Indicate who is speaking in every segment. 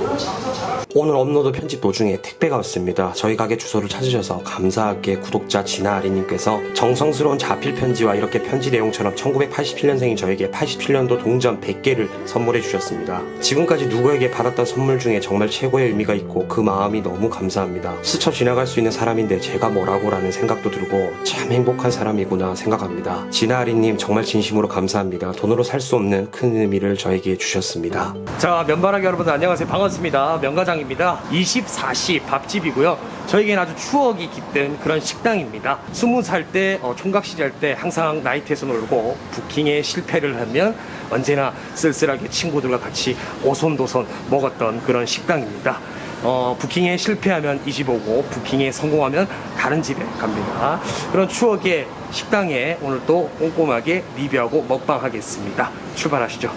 Speaker 1: 늘 업로드 편집 도중에 택배가 왔습니다. 저희 가게 주소를 찾으셔서 감사하게 구독자 진아 아리님께서 정성스러운 자필 편지와 이렇게 편지 내용처럼 1987년생인 저에게 87년도 동전 100개를 선물해 주셨습니다. 지금까지 누구에게 받았던 선물 중에 정말 최고의 의미가 있고 그 마음이 너무 감사합니다. 스쳐 지나갈 수 있는 사람인데 제가 뭐라고라는 생각도 들고 참 행복한 사람이구나 생각합니다. 진아 아리님 정말 진심으로 감사합니다. 돈으로 살 수 없는 큰 의미를 저에게 주셨습니다. 자, 면바라기 여러분들 안녕하세요. 반갑습니다. 명가장입니다. 24시 밥집이고요. 저에게는 아주 추억이 깃든 그런 식당입니다. 20살 때 어, 총각 시절 때 항상 나이트에서 놀고 부킹에 실패를 하면 언제나 쓸쓸하게 친구들과 같이 오손도손 먹었던 그런 식당입니다. 어, 부킹에 실패하면 이 집 오고 부킹에 성공하면 다른 집에 갑니다. 그런 추억의 식당에 오늘 또 꼼꼼하게 리뷰하고 먹방하겠습니다. 출발하시죠.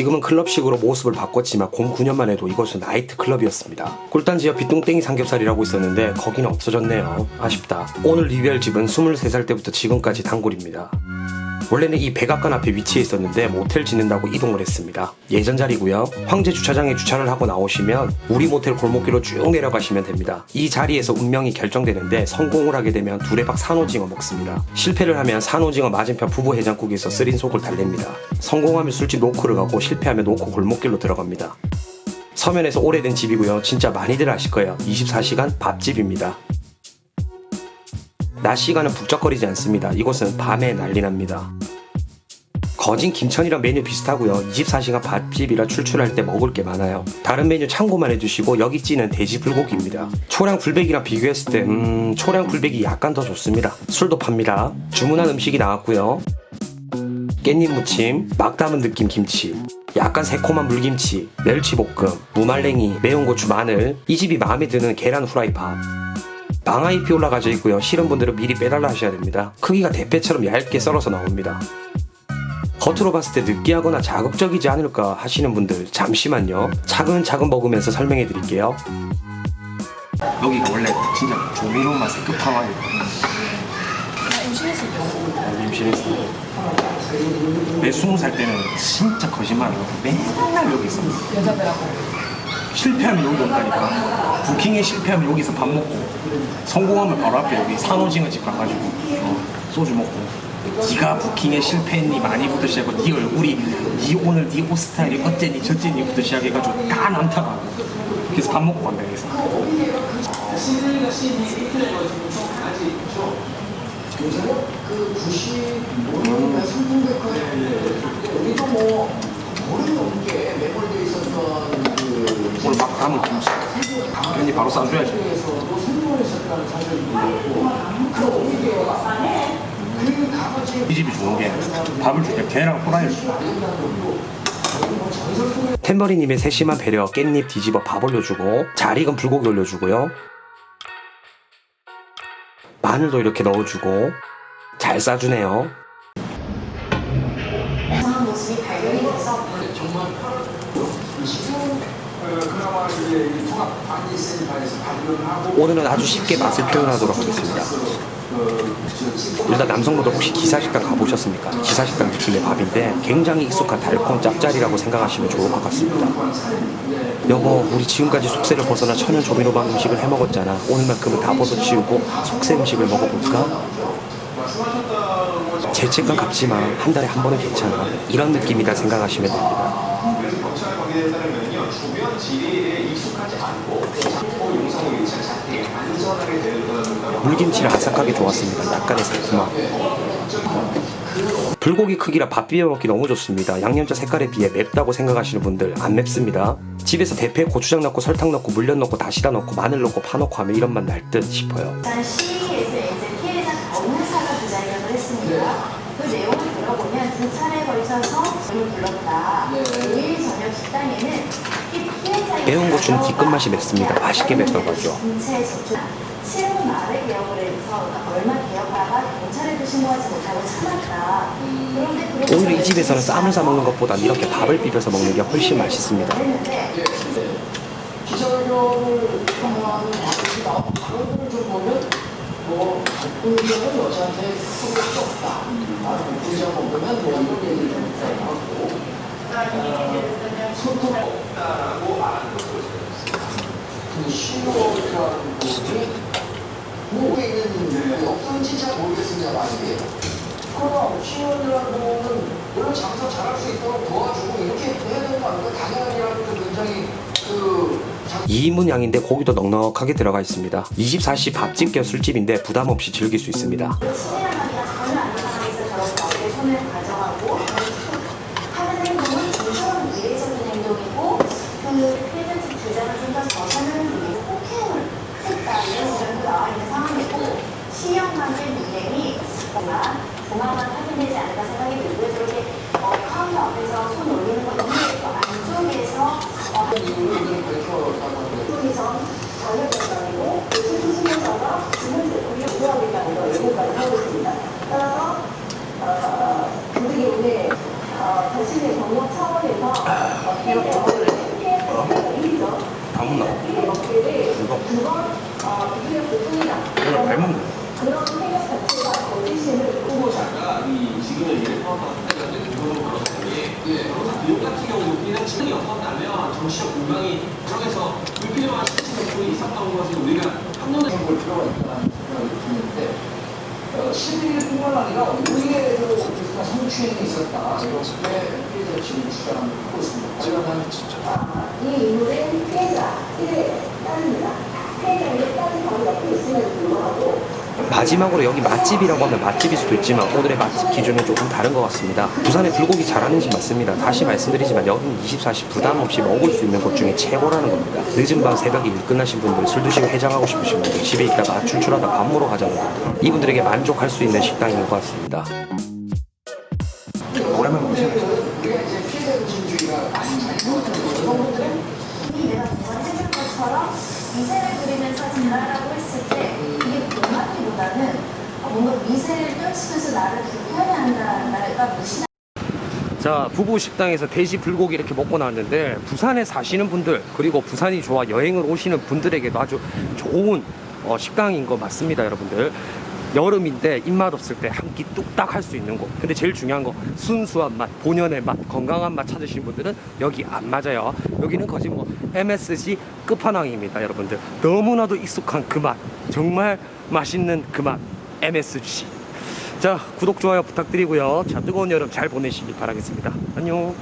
Speaker 1: 지금은 클럽식으로 모습을 바꿨지만 09년 만 해도 이것은 나이트 클럽이었습니다. 꿀단지 옆이 뚱땡이 삼겹살이라고 있었는데 거기는 없어졌네요. 아쉽다. 오늘 리뷰할 집은 23살 때부터 지금까지 단골입니다. 원래는 이 백악관 앞에 위치해 있었는데 모텔 짓는다고 이동을 했습니다. 예전 자리고요. 황제 주차장에 주차를 하고 나오시면 우리 모텔 골목길로 쭉 내려가시면 됩니다. 이 자리에서 운명이 결정되는데 성공을 하게 되면 두레박 산오징어 먹습니다. 실패를 하면 산오징어 맞은편 부부 해장국에서 쓰린 속을 달랩니다. 성공하면 술집 노크를 가고 실패하면 노크 골목길로 들어갑니다. 서면에서 오래된 집이고요. 진짜 많이들 아실 거예요. 24시간 밥집입니다. 낮 시간은 북적거리지 않습니다. 이곳은 밤에 난리 납니다. 거진 김천이랑 메뉴 비슷하고요. 24시간 밥집이라 출출할 때 먹을 게 많아요. 다른 메뉴 참고만 해주시고 여기 찌는 돼지 불고기입니다. 초량 불백이랑 비교했을 때 음, 초량 불백이 약간 더 좋습니다. 술도 팝니다. 주문한 음식이 나왔고요. 깻잎 무침, 막 담은 느낌 김치, 약간 새콤한 물김치, 멸치볶음, 무말랭이, 매운 고추 마늘, 이 집이 마음에 드는 계란 후라이밥. 망아잎이 올라가져 있고요. 싫은 분들은 미리 빼달라 하셔야 됩니다. 크기가 대패처럼 얇게 썰어서 나옵니다. 겉으로 봤을 때 느끼하거나 자극적이지 않을까 하시는 분들 잠시만요. 차근차근 먹으면서 설명해 드릴게요. 여기가 원래 진짜 조미료 맛의 끝판왕이에요. 임신했어. 내 스무 살 때는 진짜 거짓말 안 하고 맨날 여기 있어.
Speaker 2: 여자들하고
Speaker 1: 실패하면 여기 온다니까. 부킹에 실패하면 여기서 밥 먹고 성공하면 바로 앞에 여기 산오징어 집 가가지고 어, 소주 먹고. 네가 부킹에 실패했니 많이부터 시작하고 네 얼굴이 네 오늘 네 옷 스타일이 어쨌니 저쨌니부터 시작해가지고 다 남타가고 그래서 밥 먹고 간다 여기서. 오늘 막 담은 김치. 괜히 바로 싸줘야지. 이 집이 좋은 게 밥을 줄때 계란 후라이를 줘. 템버리님의 세심한 배려 깻잎 뒤집어 밥 올려주고 잘 익은 불고기 올려주고요. 마늘도 이렇게 넣어주고 잘 싸주네요.
Speaker 2: 이상한 모습이 발견이 돼서
Speaker 1: 오늘은 아주 쉽게 맛을 표현하도록 하겠습니다. 일단 남성분들 혹시 기사식당 가보셨습니까? 기사식당 느낌의 밥인데 굉장히 익숙한 달콤 짭짤이라고 생각하시면 좋을 것 같습니다. 여보, 우리 지금까지 속세를 벗어나 천연 조미료만 음식을 해 먹었잖아. 오늘만큼은 다 벗어치우고 속세 음식을 먹어볼까? 죄책감 갚지만 한 달에 한 번은 괜찮아. 이런 느낌이다 생각하시면 됩니다. 물김치를 아삭하게 좋았습니다. 약간의 새콤함. 불고기 크기라 밥 비벼 먹기 너무 좋습니다. 양념자 색깔에 비해 맵다고 생각하시는 분들 안 맵습니다. 집에서 대패 고추장 넣고 설탕 넣고 물엿 넣고 다시다 넣고 마늘 넣고 파 넣고 하면 이런 맛 날 듯 싶어요.
Speaker 2: 일단 시에서 이제 피해자 검사가 부자력을 했습니다. 그 내용을 들어보면 두 차례 걸쳐서 돈을 불렀다. 5
Speaker 1: 매운 고추는 뒤끝 맛이 맵습니다. 맛있게 맵다고 하죠.
Speaker 2: 경찰에 접촉 7월 말에 개업을 해서 얼마 개업하다가 경찰에도 신고하지 못하고 참았다. 그런데 그렇게
Speaker 1: 오히려 이 집에서는 쌈을 싸 먹는 것보단 이렇게 밥을 비벼서 먹는 게 훨씬 맛있습니다.
Speaker 3: 방식이 좀 보면 뭐 여자한테 수 없다. 먹으면 뭐 이런 얘기를 하고 어, 소통 없다라고 말하는 것으로 그 신호라는 분이 뭐에 있는 없는지 잘 모르겠습니다만 이게 그럼 신호라는 분은 물론 장사 잘할 수 있도록 도와주고 이렇게 해야 되는 거 아닙니까? 당연이라는 그 굉장히 그 장-
Speaker 1: 2인분 양인데 고기도 넉넉하게 들어가 있습니다. 24시 밥집 겸 술집인데 부담 없이 즐길 수 있습니다.
Speaker 2: 안 저렇게 손을 가져가고 하는 행동은 굉장히 이례적인 행동이고 그 피해자 측 주장을 좀 더 저산을 위해 폭행을 했다 이런 의견도 나와 있는 상황이고 시형만의 미행이 정말 조만간 확인되지 않을까 생각이 들고요. 저렇게 어, 카운터 앞에서 손 올리는 거 이게 안쪽에서
Speaker 3: 하는데
Speaker 2: 쪽에서 전역했다고 실시심에서가 지금 우리 우려하고 있다는 걸 예고까지 하고 있습니다. 따라서 어, 그들이 오늘 어, 자신의 경력 차원에서 어, 피해 피해 피해죠.
Speaker 1: 다문나
Speaker 2: 피해 업계를
Speaker 1: 이거
Speaker 2: 그건 어, 피해 보통이다.
Speaker 1: 이걸 밟는
Speaker 2: 그런 생각 자체가 거짓임을
Speaker 4: 후보자가 이 지금의 일 포함한 그거로 그렇다니 변호사 비용 같은 경우 그냥 증이 없었다면 정치적 공방이 정해서 불필요한 실질 부분이 있었던 것을 우리가 한눈에
Speaker 3: 볼 필요가 있다는 생각이 드는데 어, 11일뿐만 아니라 우리에도 오피스가 성추행이 있었다. 이렇게 피해자 지금 주장을 하고 있습니다. 제가 한
Speaker 2: 아, 이 인물은 피해자, 피해 딸입니다. 피해자의 딸이 바로 옆에 있음에도 불구하고
Speaker 1: 마지막으로 여기 맛집이라고 하면 맛집일 수도 있지만 오늘의 맛집 기준은 조금 다른 것 같습니다. 부산에 불고기 잘하는 집 맞습니다. 다시 말씀드리지만 여기는 24시 부담 없이 먹을 수 있는 곳 중에 최고라는 겁니다. 늦은 밤 새벽에 일 끝나신 분들 술 드시고 해장하고 싶으신 분들 집에 있다가 출출하다 밥 먹으러 가자는 분들 이분들에게 만족할 수 있는 식당인 것 같습니다. 오랜만에
Speaker 2: 것처럼 미세를 그리면서 진단하라고 했을 때 이게 동맞기보다는 뭔가 미세를 떨치면서 나를 불편해 한다, 나가 무시
Speaker 1: 자 부부 식당에서 돼지 불고기 이렇게 먹고 나왔는데 부산에 사시는 분들 그리고 부산이 좋아 여행을 오시는 분들에게도 아주 좋은 어, 식당인 거 맞습니다 여러분들 여름인데 입맛 없을 때 한 끼 뚝딱 할 수 있는 곳. 근데 제일 중요한 거 순수한 맛 본연의 맛 건강한 맛 찾으시는 분들은 여기 안 맞아요. 여기는 거의 뭐 MSG 끝판왕입니다 여러분들. 너무나도 익숙한 그 맛. 정말 맛있는 그 맛 MSG 자 구독 좋아요 부탁드리고요. 자 뜨거운 여름 잘 보내시기 바라겠습니다. 안녕